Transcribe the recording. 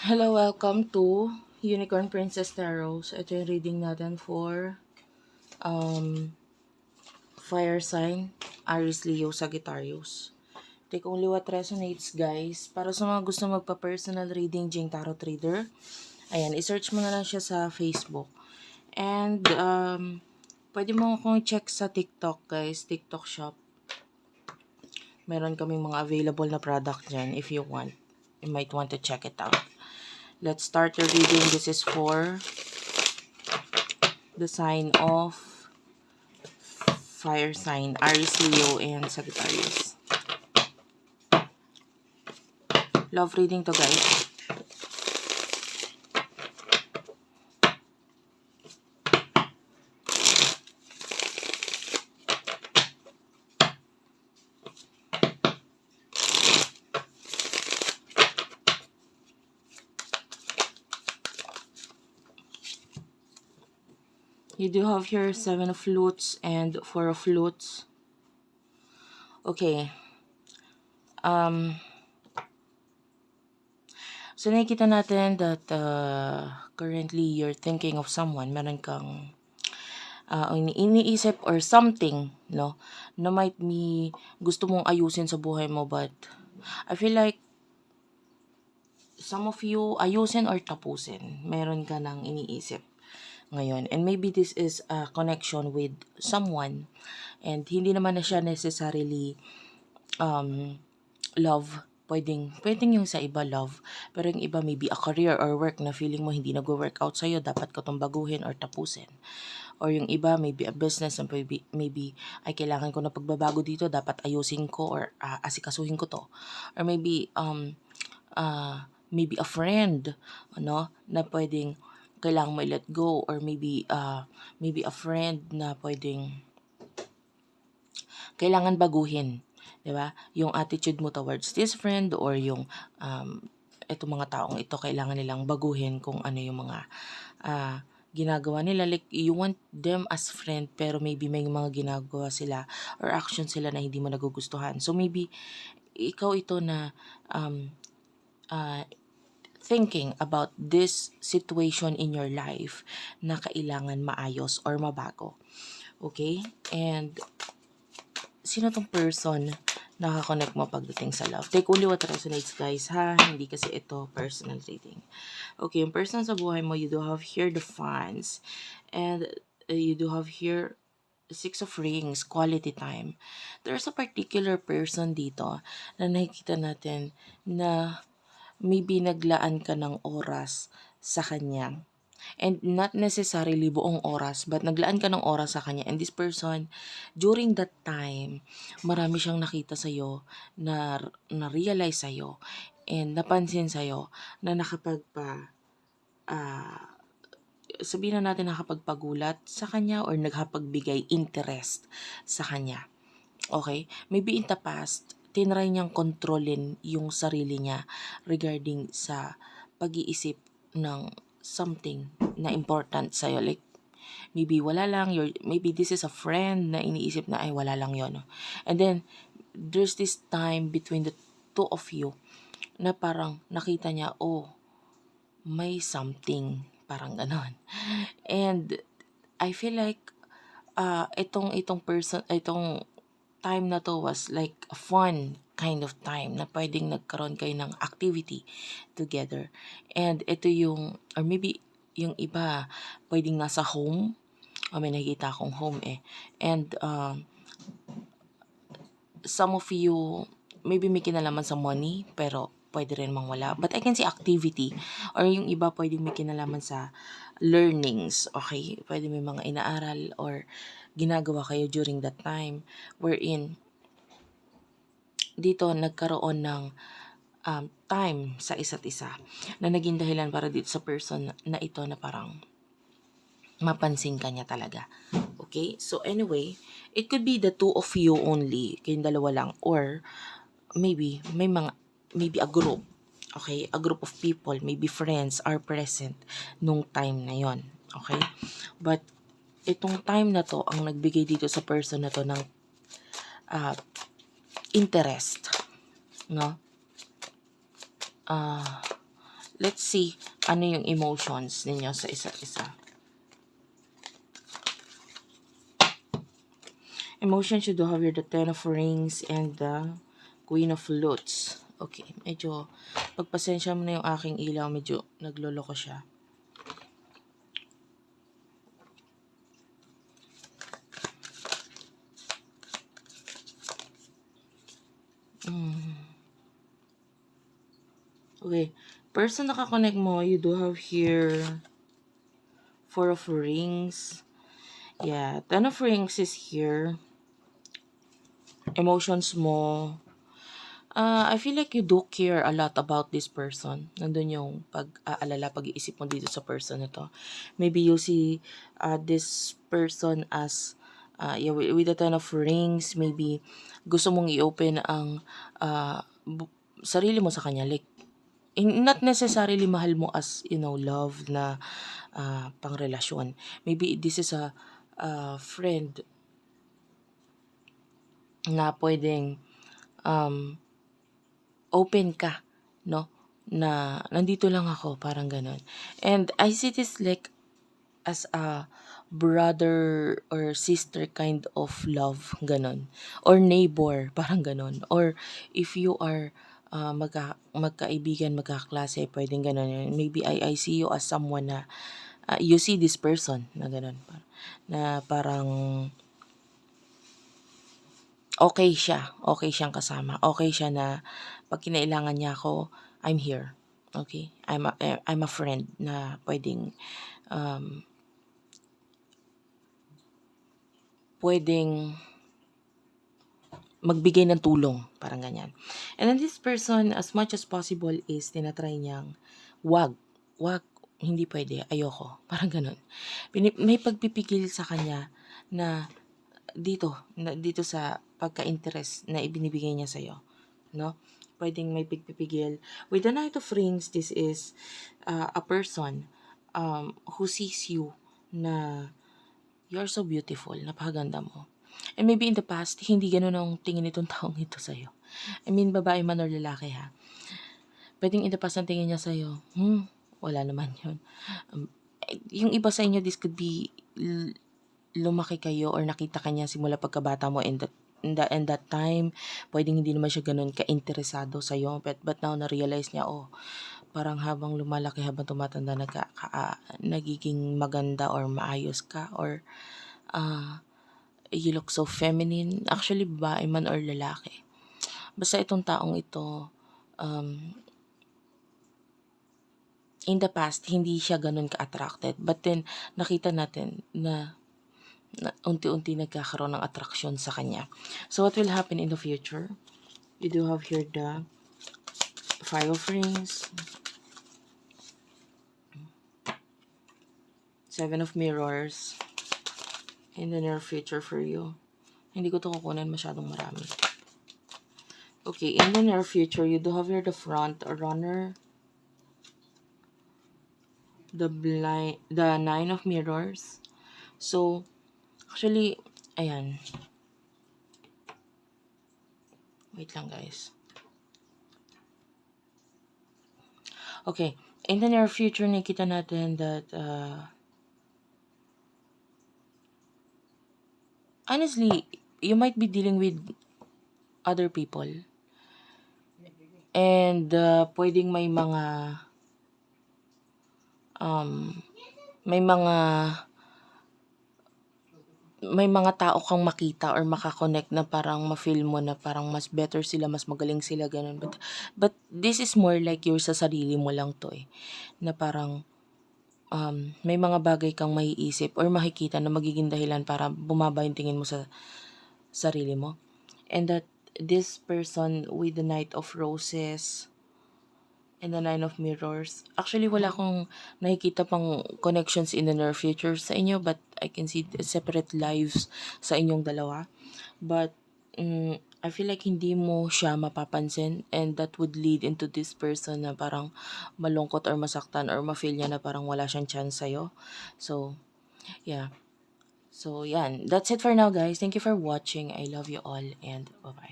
Hello, welcome to Unicorn Princess Tarot. So, ito yung reading natin for um, Fire Sign, Aries, Leo, Sagittarius. Take only what resonates, guys. Para sa mga gusto magpa-personal reading, Jing Tarot Trader, ayan, isearch mo na lang siya sa Facebook. And, um, pwede mo akong check sa TikTok, guys. TikTok shop. Meron kaming mga available na product dyan if you want. You might want to check it out. Let's start the reading. This is for the sign of fire sign, Aries, Leo, and Sagittarius. Love reading to guys. You do have here seven of flutes and four of flutes. Okay. Um, so nakikita natin that uh, currently you're thinking of someone. Meron kang uh, ini- iniisip or something, no? Na might be gusto mong ayusin sa buhay mo but I feel like some of you ayusin or tapusin. Meron ka nang iniisip ngayon. And maybe this is a connection with someone and hindi naman na siya necessarily um, love. Pwedeng, pwedeng yung sa iba love. Pero yung iba maybe a career or work na feeling mo hindi nag-work out sa'yo, dapat ka itong baguhin or tapusin. Or yung iba, maybe a business na maybe, maybe ay kailangan ko na pagbabago dito, dapat ayusin ko or uh, asikasuhin ko to. Or maybe, um, uh, maybe a friend, ano, na pwedeng kailangan mo let go or maybe uh, maybe a friend na pwedeng kailangan baguhin, 'di ba? Yung attitude mo towards this friend or yung um etong mga taong ito kailangan nilang baguhin kung ano yung mga uh, ginagawa nila like you want them as friend pero maybe may mga ginagawa sila or action sila na hindi mo nagugustuhan. So maybe ikaw ito na um uh, thinking about this situation in your life na kailangan maayos or mabago. Okay? And sino tong person nakakonect mo pagdating sa love. Take only what resonates, guys, ha? Hindi kasi ito personal reading. Okay, yung person sa buhay mo, you do have here the fans. And uh, you do have here Six of Rings, quality time. There's a particular person dito na nakikita natin na maybe naglaan ka ng oras sa kanya. And not necessarily buong oras, but naglaan ka ng oras sa kanya. And this person, during that time, marami siyang nakita sa'yo, na, na-realize sa'yo, and napansin sa'yo, na nakapagpa, uh, sabihin na natin nakapagpagulat sa kanya or naghapagbigay interest sa kanya. Okay? Maybe in the past, tinry niyang kontrolin yung sarili niya regarding sa pag-iisip ng something na important sa'yo. Like, maybe wala lang, your, maybe this is a friend na iniisip na, ay, wala lang yon And then, there's this time between the two of you na parang nakita niya, oh, may something. Parang ganon. And, I feel like, uh, itong, itong person, itong time na to was like a fun kind of time na pwedeng nagkaroon kayo ng activity together. And ito yung, or maybe yung iba, pwedeng nasa home. O may nakikita akong home eh. And um, some of you, maybe may kinalaman sa money, pero pwede rin mang wala. But I can see activity. Or yung iba pwedeng may kinalaman sa learnings. Okay? Pwede may mga inaaral or ginagawa kayo during that time wherein dito nagkaroon ng um, time sa isa't isa na naging dahilan para dito sa person na ito na parang mapansin ka niya talaga. Okay? So anyway, it could be the two of you only, kayong dalawa lang, or maybe may mga, maybe a group. Okay? A group of people, maybe friends are present nung time na yon Okay? But itong time na to ang nagbigay dito sa person na to ng uh, interest no uh, let's see ano yung emotions ninyo sa isa't isa. Emotions you do have here the Ten of Rings and the Queen of Flutes. Okay, medyo pagpasensya mo na yung aking ilaw, medyo nagloloko siya. Mm. Okay, person nakakonect mo, you do have here Four of Rings. Yeah, Ten of Rings is here. Emotions mo. Ah, I feel like you do care a lot about this person. Nandun yung pag-aalala, pag-iisip mo dito sa person na to. Maybe you see uh, this person as uh, yeah, with, the Ten of Rings, maybe gusto mong i-open ang uh, sarili mo sa kanya. Like, in, not necessarily mahal mo as, you know, love na uh, pangrelasyon. Maybe this is a, a friend na pwedeng um, open ka, no? Na nandito lang ako, parang ganun. And I see this like as a brother or sister kind of love, ganun. Or neighbor, parang ganun. Or if you are uh, magka, magkaibigan, magkaklase, pwedeng ganun. Maybe I, I see you as someone na uh, you see this person na ganun. Na parang okay siya. Okay siyang kasama. Okay siya na pag kinailangan niya ako, I'm here. Okay? I'm a, eh, I'm a friend na pwedeng um, pwedeng magbigay ng tulong. Parang ganyan. And then this person, as much as possible, is tinatry niyang wag. Wag. Hindi pwede. Ayoko. Parang ganun. May pagpipigil sa kanya na dito, dito sa pagka-interest na ibinibigay niya sa'yo. No? Pwedeng may pagpipigil. With the Knight of Rings, this is uh, a person um, who sees you na you're so beautiful, napakaganda mo. And maybe in the past, hindi ganun ang tingin nitong taong ito sa'yo. I mean, babae man or lalaki ha. Pwedeng in the past ang tingin niya sa'yo, hmm, wala naman yun. Um, eh, yung iba sa inyo, this could be lumaki kayo or nakita kanya simula pagkabata mo and that in that, in that time, pwedeng hindi naman siya ganun ka-interesado sa'yo. But, but now, na-realize niya, oh, parang habang lumalaki, habang tumatanda, nagka, ka, ah, nagiging maganda or maayos ka or ah you look so feminine. Actually, babae man or lalaki. Basta itong taong ito, um, in the past, hindi siya ganun ka-attracted. But then, nakita natin na, na unti-unti nagkakaroon ng attraction sa kanya. So, what will happen in the future? You do have here the Five of Rings, Seven of Mirrors, in the near future for you. Hindi ko to kukunin masyadong marami. Okay, in the near future, you do have here the front runner, the blind, the nine of mirrors. So, actually, ayan. Wait lang, guys. Okay, in the near future, nakita natin that, uh, honestly, you might be dealing with other people. And uh, pwedeng may mga um may mga may mga tao kang makita or makakonect na parang ma-feel mo na parang mas better sila, mas magaling sila, ganun. But, but this is more like your sa sarili mo lang to eh. Na parang um, may mga bagay kang maiisip or makikita na magiging dahilan para bumaba yung tingin mo sa sarili mo. And that this person with the Knight of Roses and the Nine of Mirrors, actually wala akong nakikita pang connections in the near future sa inyo but I can see separate lives sa inyong dalawa. But mm, I feel like hindi mo siya mapapansin and that would lead into this person na parang malungkot or masaktan or ma-feel niya na parang wala siyang chance sa'yo. So, yeah. So, yan. That's it for now, guys. Thank you for watching. I love you all and bye-bye.